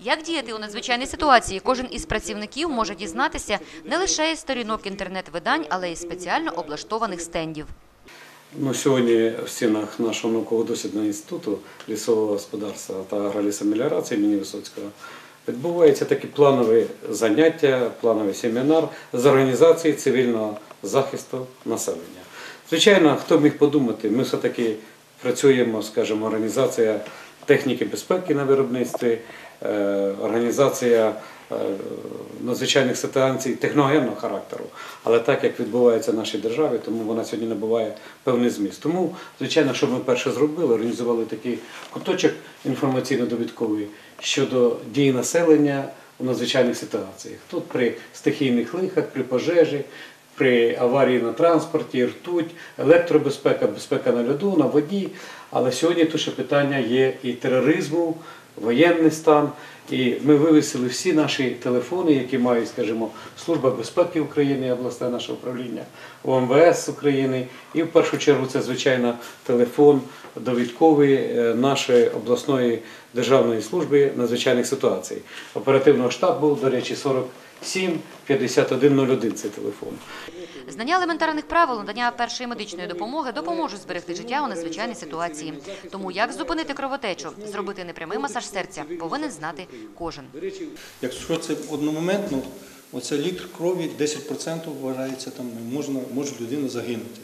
Як діяти у надзвичайній ситуації, кожен із працівників може дізнатися не лише із сторінок інтернет-видань, але й спеціально облаштованих стендів. Ну, сьогодні в стінах нашого науково-дослідного інституту лісового господарства та агролісомеліорації імені Висоцького відбуваються такі планові заняття, плановий семінар з організації цивільного захисту населення. Звичайно, хто міг подумати, ми все-таки працюємо, скажімо, організація техніки безпеки на виробництві, е, організація е, надзвичайних ситуацій техногенного характеру. Але так як відбувається в нашій державі, тому вона сьогодні набуває певний зміст. Тому, звичайно, що ми перше зробили, організували такий куточок інформаційно-довідковий щодо дій населення у надзвичайних ситуаціях. Тут при стихійних лихах, при пожежі, при аварії на транспорті, ртуть, електробезпека, безпека на льоду, на воді. Але сьогодні тут ще питання є і тероризму, воєнний стан. І ми вивісили всі наші телефони, які мають, скажімо, Служба безпеки України, обласне наше управління, ОМВС України. І в першу чергу це, звичайно, телефон довідковий е, нашої обласної державної служби надзвичайних ситуацій. Оперативного штабу, до речі, 47 5101 це телефон. Знання елементарних правил надання першої медичної допомоги допоможуть зберегти життя у надзвичайній ситуації. Тому як зупинити кровотечу, зробити непрямий масаж серця, повинен знати кожен. Якщо це одномоментно, оце літр крові 10% вважається, там можна, може людина загинути.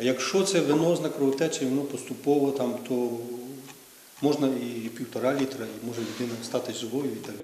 А якщо це венозна кровотеча, і воно поступово там, то можна і півтора літра, і може людина стати живою і так.